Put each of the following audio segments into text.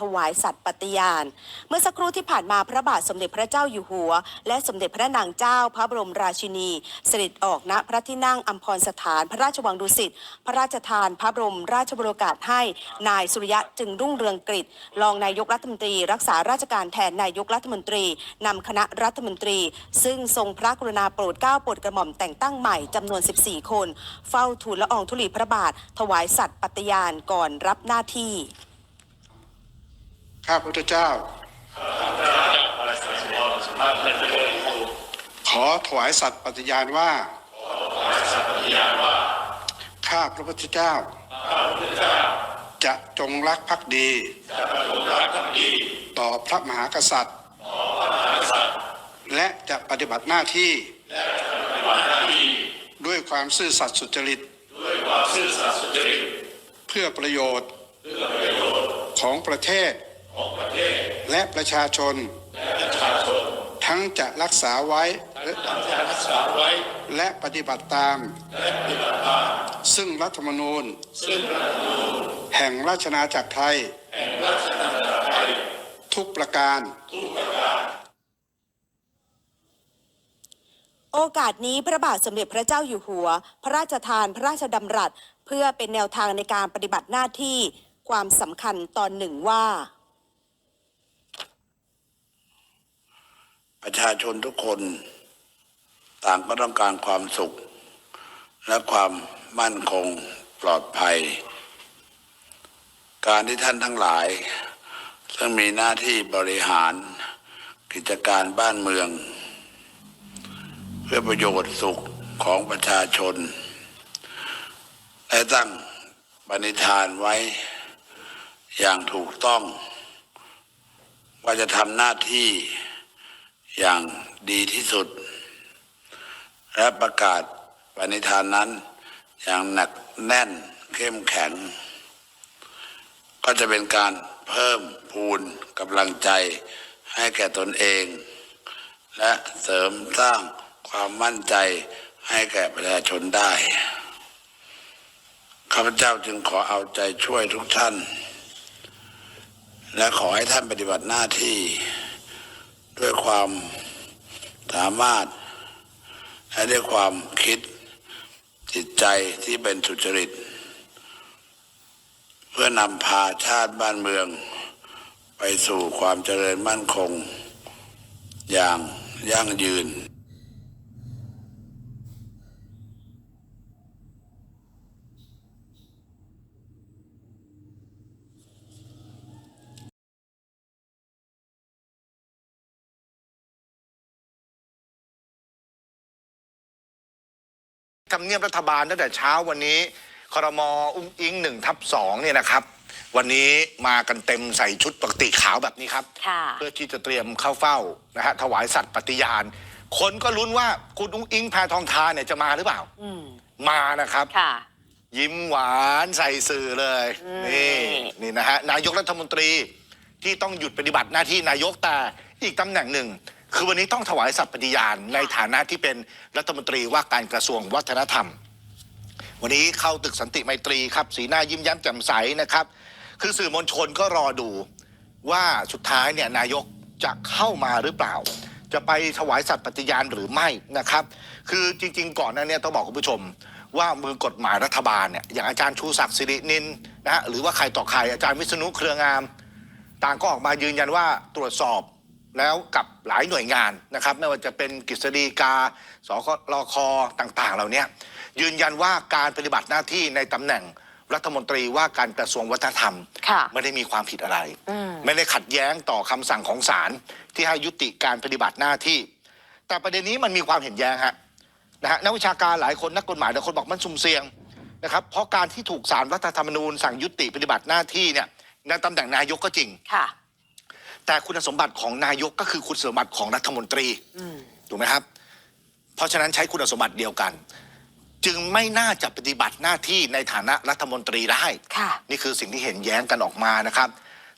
ถวายสัตย์ปฏิญาณ เมื่อสักครู่ที่ผ่านมาพระบาทสมเด็จพระเจ้าอยู่หัว และสมเด็จพระนางเจ้าพระบรมราชินีเสด็จออกณพระที่นั่งอัมพรสถาน พระราชวังดุสิตพระราชทานพระบรมราชบรโอกาสให้นายสุริยะจึงรุ่งเรืองกฤษรองนายกรัฐมนตรี รักษาราชการแทนนายกรัฐมนตรีนำคณะรัฐมนตรี ซึ่งทรงพระกรุณาโปรดเกล้าโปรดกระหม่อมแต่งตั้งใหม่จำนวน 14 คน เฝ้าทูลละอองธุลีพระบาท ถวายสัตย์ปฏิญาณก่อนรับหน้าที่ ข้าพระพุทธเจ้า ขอถวายสัตย์ปฏิญาณว่า ข้าพระพุทธเจ้า จะจงรักภักดี ต่อพระมหากษัตริย์ และจะปฏิบัติหน้าที่ ด้วยความซื่อสัตย์สุจริต เพื่อประโยชน์ของประเทศ และประชาชนทั้งจะรักษาไว้ และปฏิบัติตามซึ่งรัฐธรรมนูญ แห่งราชนาจักรไทยทุกประการโอกาสนี้พระบาทสมเด็จพระเจ้าอยู่หัว พระราชทานพระราชดำรัส เพื่อเป็นแนวทางในการปฏิบัติหน้าที่ความสำคัญตอนหนึ่งว่า ประชาชนทุกคน ต่างก็ต้องการความสุข และความมั่นคงปลอดภัย การที่ท่านทั้งหลาย ซึ่งมีหน้าที่บริหาร กิจการบ้านเมือง เพื่อประโยชน์สุขของประชาชน และตั้งปณิธานไว้อย่างถูกต้อง ว่าจะทำหน้าที่ อย่างดีที่สุด และประกาศปณิธานนั้น อย่างหนักแน่นเข้มแข็ง ก็จะเป็นการเพิ่มพูนกำลังใจให้แก่ตนเอง และเสริมสร้างความมั่นใจให้แก่ประชาชนได้ข้าพเจ้าจึงขอเอาใจช่วยทุกท่าน และขอให้ท่านปฏิบัติหน้าที่ ด้วยความสามารถ และด้วยความคิดจิตใจที่เป็นสุจริต เพื่อนำพาชาติบ้านเมือง ไปสู่ความเจริญมั่นคง อย่างยั่งยืน ทำเนียบรัฐบาลตั้งแต่เช้าวันนี้ครมอุ้งอิงหนึ่งทับสองเนี่ยนะครับ วันนี้มากันเต็มใส่ชุดปกติขาวแบบนี้ครับค่ะเพื่อที่จะเตรียมเข้าเฝ้านะฮะถวายสัตย์ปฏิญาณ คนก็ลุ้นว่าคุณอุ้งอิงแพทองทานเนี่ยจะมาหรือเปล่าอืมมานะครับค่ะยิ้มหวานใส่สื่อเลยอืมนี่นี่นะฮะนายกรัฐมนตรีที่ต้องหยุดปฏิบัติหน้าที่นายกแต่อีกตำแหน่งหนึ่ง คือวันนี้ต้องถวายสัตย์ปฏิญาณในฐานะที่เป็นรัฐมนตรีว่าการกระทรวงวัฒนธรรม วันนี้เข้าตึกสันติไมตรีครับ สีหน้ายิ้มแย้มแจ่มใสนะครับ คือสื่อมวลชนก็รอดูว่าสุดท้ายเนี่ยนายกจะเข้ามาหรือเปล่า จะไปถวายสัตย์ปฏิญาณหรือไม่นะครับ คือจริง ๆ ก่อนหนั้นเนี่ยต้องบอกคุณผู้ชม ว่ามือกฎหมายรัฐบาลเนี่ยอย่างอาจารย์ชูศักดิ์สิรินินนะฮะหรือว่าใครต่อใครอาจารย์วิษณุเครืองาม ต่างก็ออกมายืนยันว่าตรวจสอบ แล้วกับหลายหน่วยงานนะครับ ไม่ว่าจะเป็นกฤษฎีกาสคลคต่างๆ เหล่านี้ยืนยันว่าการปฏิบัติหน้าที่ในตำแหน่งรัฐมนตรีว่าการกระทรวงวัฒนธรรมค่ะไม่ได้มีความผิดอะไรอืมไม่ได้ขัดแย้งต่อคำสั่งของศาลที่ให้ยุติการปฏิบัติหน้าที่ แต่ประเด็นนี้มันมีความเห็นแย้งฮะนะฮะนักวิชาการหลายคนนักกฎหมายหลายคนบอกมันสุ่มเสี่ยงนะครับเพราะการที่ถูกศาลรัฐธรรมนูญสั่งยุติปฏิบัติหน้าที่เนี่ยในตำแหน่งนายกก็จริงค่ะ แต่คุณสมบัติของนายกก็คือคุณสมบัติของรัฐมนตรีอืมถูกไหมครับ เพราะฉะนั้นใช้คุณสมบัติเดียวกัน จึงไม่น่าจะปฏิบัติหน้าที่ในฐานะรัฐมนตรีได้ค่ะนี่คือสิ่งที่เห็นแย้งกันออกมานะครับ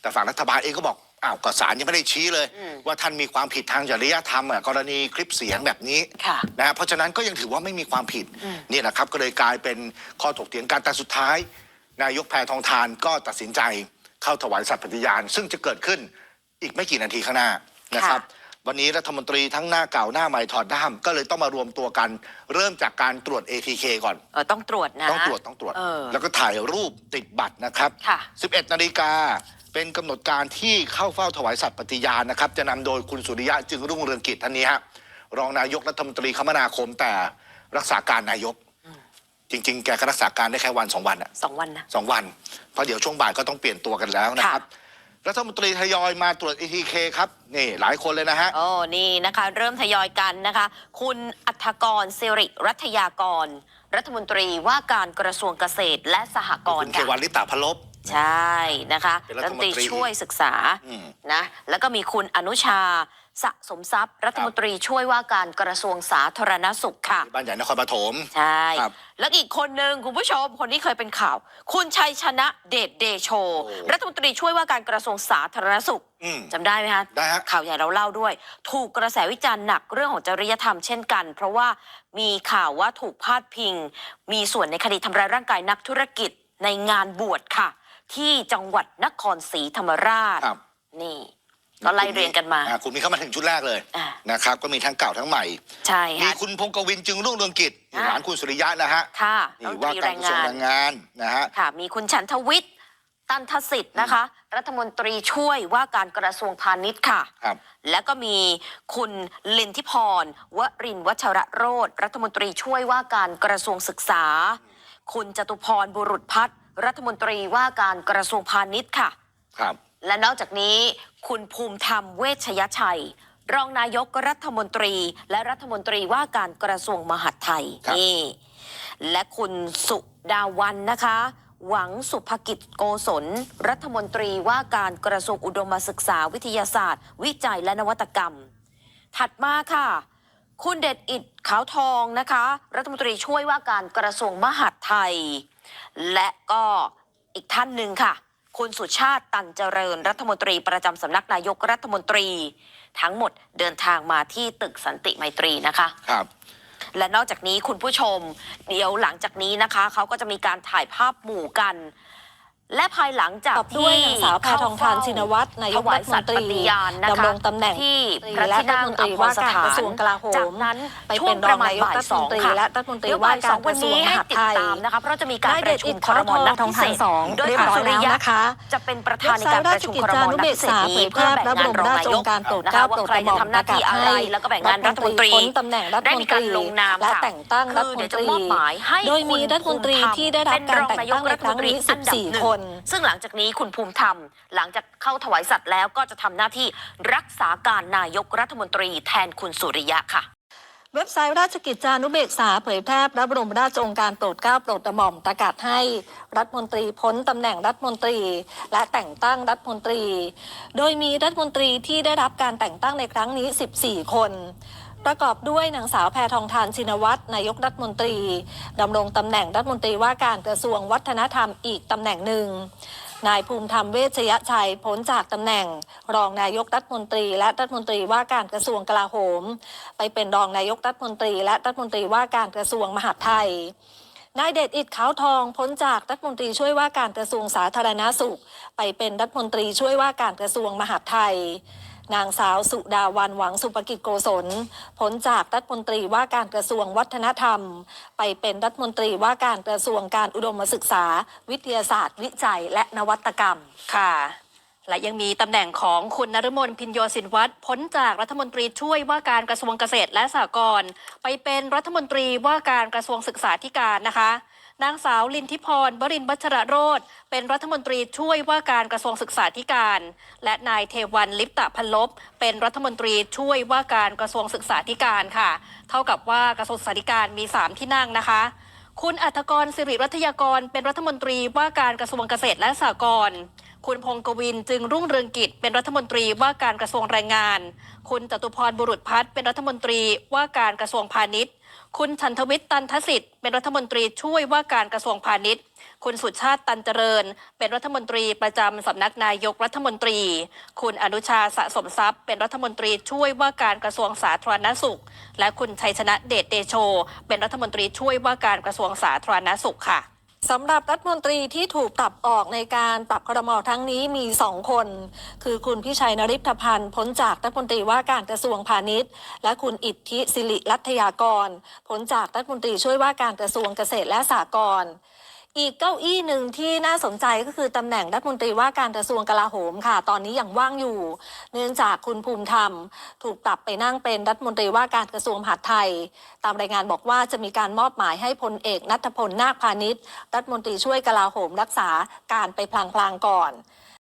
แต่ฝั่งรัฐบาลเองก็บอกอ้าวก็ศาลยังไม่ได้ชี้เลยอืมว่าท่านมีความผิดทางจริยธรรมอะกรณีคลิปเสียงแบบนี้ค่ะนะฮะเพราะฉะนั้นก็ยังถือว่าไม่มีความผิดอืมนี่แหละครับ ก็เลยกลายเป็นข้อถกเถียงกันแต่สุดท้าย นายกแพทองทานก็ตัดสินใจเข้าถวายสัตย์ปฏิญาณ ซึ่งจะเกิดขึ้น อีกไม่กี่นาทีข้างหน้านะครับ วันนี้รัฐมนตรีทั้งหน้าเก่าหน้าใหม่ถอดด้าม ก็เลยต้องมารวมตัวกัน เริ่มจากการตรวจ ATK ก่อน เออต้องตรวจนะ ต้องตรวจต้องตรวจ เออแล้วก็ถ่ายรูปติดบัตรนะครับ ค่ะ 11 นาฬิกาเป็นกำหนดการที่เข้าเฝ้าถวายสัตย์ปฏิญาณนะครับ จะนำโดยคุณสุริยะจึงรุ่งเรืองกิจท่านนี้ฮะรองนายกรัฐมนตรีคมนาคมแต่รักษาการนายก จริง ๆ แกก็รักษาการได้แค่วันสองวันอะ สองวันนะ สองวัน เพราะเดี๋ยวช่วงบ่ายก็ต้องเปลี่ยนตัวกันแล้วนะครับ รัฐมนตรีทยอยมาตรวจ ATK ครับ นี่หลายคนเลยนะฮะ โอ้นี่นะคะ เริ่มทยอยกันนะคะ คุณอัธกรสิริรัฐยากร รัฐมนตรีว่าการกระทรวงเกษตรและสหกรคุณ์ณเทค่ะวันลิตาพลบ ใช่นะคะเป็นรัฐมนตรีช่วยศึกษาอืม นะแล้วก็มีคุณอนุชา สะสมทรัพย์ รัฐมนตรีช่วยว่าการกระทรวงสาธารณสุขค่ะ บ้านใหญ่นครปฐม ใช่ ครับแล้วอีกคนหนึ่งคุณผู้ชมคนนี้เคยเป็นข่าว คุณชัยชนะเดชเดโช โอ้ รัฐมนตรีช่วยว่าการกระทรวงสาธารณสุขอืม จำได้ไหมคะ ได้ฮะ ข่าวใหญ่เราเล่าด้วย ถูกกระแสวิจารณ์หนักเรื่องของจริยธรรมเช่นกัน เพราะว่ามีข่าวว่าถูกพาดพิง มีส่วนในคดีทำร้ายร่างกายนักธุรกิจในงานบวชค่ะ ที่จังหวัดนครศรีธรรมราช ครับ นี่ ก็ไล่เรียงกันมา อ่คุณมีเข้ามาถึงชุดแรกเลยอ่า นะครับ ก็มีทั้งเก่าทั้งใหม่ ใช่มีค่ะ คุณพงกวินจึงรุ่งเรืองกิจอ่า หลานคุณสุริยะนะฮะค่ะนี่รัฐมนว่าตรีกาแรรงกระทรวงงาน แรงงานนะฮะ ค่ะมีคุณฉันทวิทย์ตันทสิทธิ์นะคะ รัฐมนตรีช่วยว่าการกระทรวงพาณิชย์ค่ะ ครับ แล้วก็มีคุณลินทิพรวรินทร์วัชระโรธรัฐมนตรีช่วยว่าการกระทรวงศึกษา คุณจตุพรบุรุษพัฒน์รัฐมนตรีว่าการกระทรวงพาณิชย์ค่ะ ครับ และนอกจากนี้คุณภูมิธรรมเวชยชัย รองนายกรัฐมนตรี และรัฐมนตรีว่าการกระทรวงมหาดไทยครับนี่และคุณสุดาวันนะคะ หวังสุภกิจโกศล รัฐมนตรีว่าการกระทรวงอุดมศึกษาวิทยาศาสตร์ วิจัยและนวัตกรรม ถัดมาค่ะ คุณเดชอิดขาวทองนะคะ รัฐมนตรีช่วยว่าการกระทรวงมหาดไทย และก็อีกท่านหนึ่งค่ะ คุณสุชาติตันเจริญรัฐมนตรีประจำสำนักนายกรัฐมนตรี ทั้งหมดเดินทางมาที่ตึกสันติไมตรีนะคะครับและนอกจากนี้คุณผู้ชม เดี๋ยวหลังจากนี้นะคะ เขาก็จะมีการถ่ายภาพหมู่กัน และภายหลังจากตอบด้วยที่นางสาวแพทองทานชินวัตรนายกถวรัฐมนตรีสัตย์ปฏิญาณนะคะดำรงตำแหน่งที่พและระที่นั่งรัฐมนตรีว่าการกระทรวงกลาโหมจากนั้นไปช่วเป็งนปรอระงมาณนายกบ่ายรัฐสมอนงตรีค่ะและรัฐมนตรีเดี๋ยวว่าบ่ายสกาอรงกวันระทรวงนี้มให้หาดติดไทยตามนะคะเพราะจะมีการนายปเดระชชุอิมดครขาวมทองนัดทองพิเศทานษสองโดยเรียบคุณร้อยสุริแล้วยะนะคะจะเป็นประธานในเว็บไซการต์ปราระชชุมกิจครจามนันุดเบพิกเศษษานี้เผยแพเพื่อร่แบ่งพระบงารนมรองราชนาโอยงกการโปรดนะเกล้าคะว่าโปรดใครกระหม่จะอมทำหน้าที่อะไรแล้วก็แบ่งงานรัฐมนตรีพ้นตำแหน่งรัฐได้มมีนตการรีลงนามและค่ะแต่งตั้งรัฐคือมเดี๋ยนวตจะรีมอบหมายให้โดยมีรัฐมนตรีที่ได้รับการแต่งตั้งในครั้งนี้14คนซึ่งหลังจากนี้คุณภูมิธรรม หลังจากเข้าถวายสัตว์แล้วก็จะทำหน้าที่รักษาการนายกรัฐมนตรีแทนคุณสุริยะค่ะเว็บไซต์ราชกิจจานุเบกษาเผยแพร่พระบรมราชโองการโปรดเกล้าโปรดกระหม่อมประกาศให้รัฐมนตรีพ้นตำแหน่งรัฐมนตรี และแต่งตั้งรัฐมนตรี โดยมีรัฐมนตรีที่ได้รับการแต่งตั้งในครั้งนี้ 14 คน ประกอบด้วยนางสาวแพทองทานชินวัตรนายกรัฐมนตรีดำรงตำแหน่งรัฐมนตรีว่าการกระทรวงวัฒนธรรมอีกตำแหน่งหนึ่งนายภูมิธรรมเวชยชัยพ้นจากตำแหน่ง รองนายกรัฐมนตรีและรัฐมนตรีว่าการกระทรวงกลาโหม ไปเป็นรองนายกรัฐมนตรีและรัฐมนตรีว่าการกระทรวงมหาดไทย นายเดชอิดขาวทองพ้นจากรัฐมนตรีช่วยว่าการกระทรวงสาธารณาสุข ไปเป็นรัฐมนตรีช่วยว่าการกระทรวงมหาดไทย นางสาวสุดาวันหวังสุภกิจโกศลพ้นจากรัฐมนตรีว่าการกระทรวงวัฒนธรรม ไปเป็นรัฐมนตรีว่าการกระทรวงการอุดมศึกษา วิทยาศาสตร์ วิจัย และนวัตกรรมค่ะและยังมีตำแหน่งของคุณนฤมลพินโยสินวัตรพ้นจากรัฐมนตรีช่วยว่าการกระทรวงเกษตรและสหกรณ์ไปเป็นรัฐมนตรีว่าการกระทรวงศึกษาธิการนะคะ นางสาวลินทิพร บรินทร์วัชระโรธเป็นรัฐมนตรีช่วยว่าการกระทรวงศึกษาธิการ และนายเทวันลิปตะพันลบ เป็นรัฐมนตรีช่วยว่าการกระทรวงศึกษาธิการค่ะ เท่ากับว่ากระทรวงศึกษาธิการมี 3 ที่นั่งนะคะ คุณอัธกรสิริรัตยากร เป็นรัฐมนตรีว่าการกระทรวงเกษตรและสหกรณ์คุณพงกวินจึงรุ่งเรืองกิจเป็นรัฐมนตรีว่าการกระทรวงแรงงาน คุณจตุพรบุรุษพัฒน์เป็นรัฐมนตรีว่าการกระทรวงพาณิชย์ คุณชันทวิทย์ตันทสิทธิ์เป็นรัฐมนตรีช่วยว่าการกระทรวงพาณิชย์ คุณสุชาติตันเจริญ เป็นรัฐมนตรีประจำสำนักนายกรัฐมนตรี คุณอนุชาสะสมทรัพย์ เป็นรัฐมนตรีช่วยว่าการกระทรวงสาธารณสุข และคุณชัยชนะเดชเดโช เป็นรัฐมนตรีช่วยว่าการกระทรวงสาธารณสุขค่ะ สำหรับรัฐมนตรีที่ถูกตับออกในการปรับครมอทั้งนี้มีสองคน คือคุณพิชัยนริพพันธ์พ้นจากรัฐมนตรีว่าการกระทรวงพาณิชย์ และคุณอิทธิสิริรัตยากรพ้นจากรัฐมนตรีช่วยว่าการกระทรวงเกษตรและสหกรณ์ อีกเก้าอี้หนึ่งที่น่าสนใจก็คือตำแหน่งรัฐมนตรีว่าการกระทรวงกลาโหมค่ะ ตอนนี้ยังว่างอยู่ เนื่องจากคุณภูมิธรรม ถูกตับไปนั่งเป็นรัฐมนตรีว่าการกระทรวงมหาดไทย ตามรายงานบอกว่าจะมีการมอบหมายให้พลเอกนัทพลนาคพาณิชย์รัฐมนตรีช่วยกลาโหมรักษาการไปพลางๆก่อน